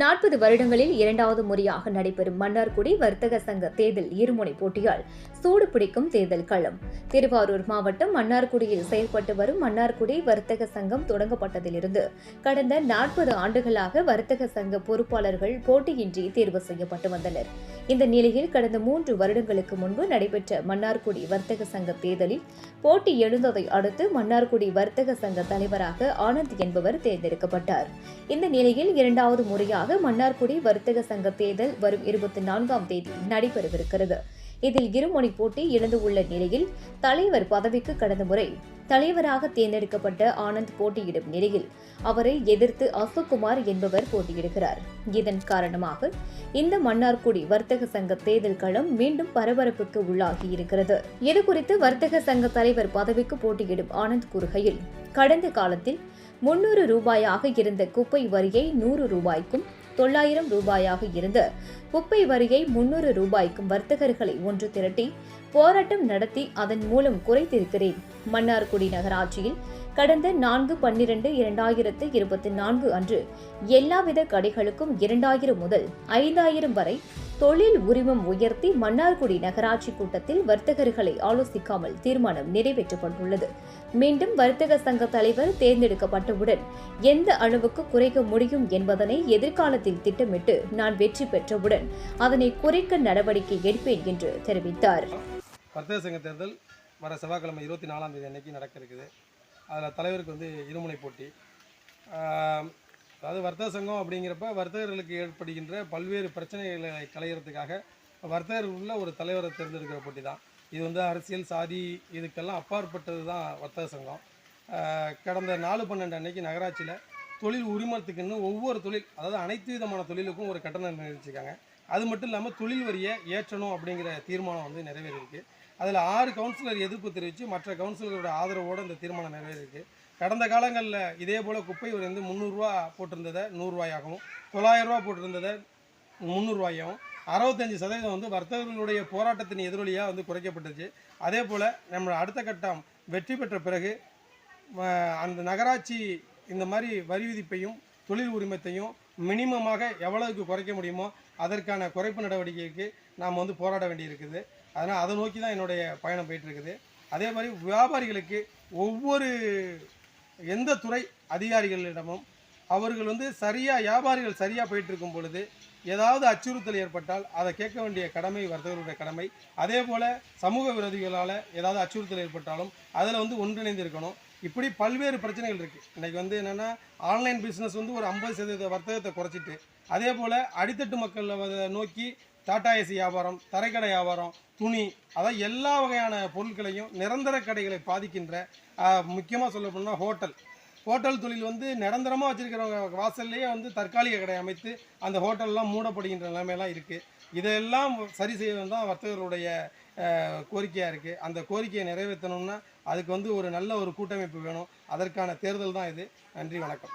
நாற்பது வருடங்களில் இரண்டாவது முறையாக நடைபெறும் மன்னார்குடி வர்த்தக சங்க தேர்தல் இருமுனை போட்டியால் சூடு பிடிக்கும் தேர்தல் களம். திருவாரூர் மாவட்டம் மன்னார்குடியில் செயல்பட்டு வரும் மன்னார்குடி வர்த்தக சங்கம் தொடங்கப்பட்டதிலிருந்து கடந்த நாற்பது ஆண்டுகளாக வர்த்தக சங்க பொறுப்பாளர்கள் போட்டியின்றி தேர்வு செய்யப்பட்டு வந்தனர். இந்த நிலையில் கடந்த மூன்று வருடங்களுக்கு முன்பு நடைபெற்ற மன்னார்குடி வர்த்தக சங்க தேர்தலில் போட்டி எழுந்ததை அடுத்து மன்னார்குடி வர்த்தக சங்க தலைவராக ஆனந்த் என்பவர் தேர்ந்தெடுக்கப்பட்டார். இந்த நிலையில் இரண்டாவது முறையாக முன்னதாக மன்னார்குடி வர்த்தக சங்க தேர்தல் வரும் இருபத்தி நான்காம் தேதி நடைபெறவிருக்கிறது. இதில் இருமுனை போட்டி எழுந்து உள்ள நிலையில் தலைவர் பதவிக்கு கடந்த முறை தலைவராக தேர்ந்தெடுக்கப்பட்ட ஆனந்த் போட்டியிடும் நிலையில் அவரை எதிர்த்து அசோக்குமார் என்பவர் போட்டியிடுகிறார். இதன் காரணமாக இந்த மன்னார்குடி வர்த்தக சங்க தேர்தல் களம் மீண்டும் பரபரப்புக்கு உள்ளாகி இருக்கிறது. இதுகுறித்து வர்த்தக சங்க தலைவர் பதவிக்கு போட்டியிடும் ஆனந்த் கூறுகையில் கடந்த காலத்தில் முன்னூறு ரூபாயாக இருந்த குப்பை வரியை நூறு ரூபாய்க்கும் தொள்ளாயிரம் ரூபாயாக இருந்த குப்பை வரியை முன்னூறு ரூபாய்க்கும் வர்த்தகர்களை ஒன்று திரட்டி போராட்டம் நடத்தி அதன் மூலம் குறைத்திருக்கிறேன் மன்னார்குடி நகராட்சியில் கடந்த நான்கு பன்னிரண்டு இரண்டாயிரத்து இருபத்தி நான்கு அன்று எல்லாவித கடைகளுக்கும் இரண்டாயிரம் முதல் ஐந்தாயிரம் வரை தொழில் உரிமம் உயர்த்தி மன்னார்குடி நகராட்சி கூட்டத்தில் வர்த்தகர்களை ஆலோசிக்காமல் தீர்மானம் நிறைவேற்றப்பட்டுள்ளது மீண்டும் வர்த்தக சங்க தலைவர் தேர்ந்தெடுக்கப்பட்டவுடன் எந்த அளவுக்கு குறைக்க முடியும் என்பதனை எதிர்காலத்தில் திட்டமிட்டு நான் வெற்றி பெற்றவுடன் அதனை குறைக்க நடவடிக்கை எடுப்பேன் என்று தெரிவித்தார். வர்த்தக சங்க தேர்தல் வர செவ்வாய்க்கிழமை இருபத்தி நாலாம் தேதி அன்னைக்கு நடக்க இருக்குது அதில் தலைவருக்கு வந்து இருமுனை போட்டி. அதாவது வர்த்தக சங்கம் அப்படிங்கிறப்ப வர்த்தகர்களுக்கு ஏற்படுகின்ற பல்வேறு பிரச்சனைகளை களையிறதுக்காக வர்த்தகர்களில் ஒரு தலைவரை தேர்ந்தெடுக்கிற போட்டி தான். இது வந்து அரசியல் சாதி இதுக்கெல்லாம் அப்பாற்பட்டது தான் வர்த்தக சங்கம். கடந்த நாலு பன்னெண்டு அன்னைக்கு நகராட்சியில் தொழில் உரிமத்துக்குன்னு ஒவ்வொரு தொழில் அதாவது அனைத்து விதமான தொழிலுக்கும் ஒரு கட்டணம் நிர்ணயிச்சிருக்காங்க. அது மட்டும் இல்லாமல் தொழில் வரியை ஏற்றணும் அப்படிங்கிற தீர்மானம் வந்து நிறைவேறியிருக்கு. அதில் ஆறு கவுன்சிலர் எதிர்ப்பு தெரிவித்து மற்ற கவுன்சிலரோட ஆதரவோடு இந்த தீர்மானம் நிறைவேறியிருக்கு. கடந்த காலங்களில் இதே போல் குப்பை ஒரு வந்து முந்நூறுரூவா போட்டிருந்ததை நூறுரூவாயாகவும் தொள்ளாயிரரூவா போட்டிருந்ததை முந்நூறுரூவாயாகவும் அறுபத்தஞ்சு சதவீதம் வந்து வர்த்தகர்களுடைய போராட்டத்தின் எதிரொலியாக வந்து குறைக்கப்பட்டுச்சு. அதே போல் நம்ம அடுத்த கட்டம் வெற்றி பெற்ற பிறகு அந்த நகராட்சி இந்த மாதிரி வரி விதிப்பையும் தொழில் உரிமத்தையும் மினிமமாக எவ்வளவுக்கு குறைக்க முடியுமோ அதற்கான குறைப்பு நடவடிக்கைக்கு நாம் வந்து போராட வேண்டியிருக்குது. அதனால் அதை நோக்கி தான் என்னுடைய பயணம் போயிட்டு இருக்குது அதே மாதிரி வியாபாரிகளுக்கு ஒவ்வொரு எந்த துறை அதிகாரிகளிடமும் அவர்கள் வந்து சரியாக வியாபாரிகள் சரியாக போயிட்டுருக்கும் பொழுது ஏதாவது அச்சுறுத்தல் ஏற்பட்டால் அதை கேட்க வேண்டிய கடமை வர்த்தகர்களுடைய கடமை. அதே போல் சமூக விரோதிகளால் ஏதாவது அச்சுறுத்தல் ஏற்பட்டாலும் அதில் வந்து ஒன்றிணைந்து இருக்கணும் இப்படி பல்வேறு பிரச்சனைகள் இருக்குது இன்றைக்கி வந்து என்னென்னா ஆன்லைன் பிஸ்னஸ் வந்து ஒரு ஐம்பது சதவீத வர்த்தகத்தை குறைச்சிட்டு அதே போல் அடித்தட்டு மக்களை நோக்கி டாடா ஏசி வியாபாரம் தரைக்கடை வியாபாரம் துணி அதான் எல்லா வகையான பொருட்களையும் நிரந்தர கடைகளை பாதிக்கின்ற முக்கியமாக சொல்ல போனால் ஹோட்டல். ஹோட்டல் தொழில் வந்து நிரந்தரமாக வச்சுருக்கிறவங்க வாசல்லையே வந்து தற்காலிக கடை அமைத்து அந்த ஹோட்டல்லாம் மூடப்படுகின்ற நிலைமையெல்லாம் இருக்குது இதெல்லாம் சரி செய்வது தான் வர்த்தகர்களுடைய கோரிக்கையாக இருக்குது அந்த கோரிக்கையை நிறைவேற்றணும்னா அதுக்கு வந்து ஒரு நல்ல ஒரு கூட்டமைப்பு வேணும். அதற்கான தேர்தல் தான் இது. நன்றி வணக்கம்.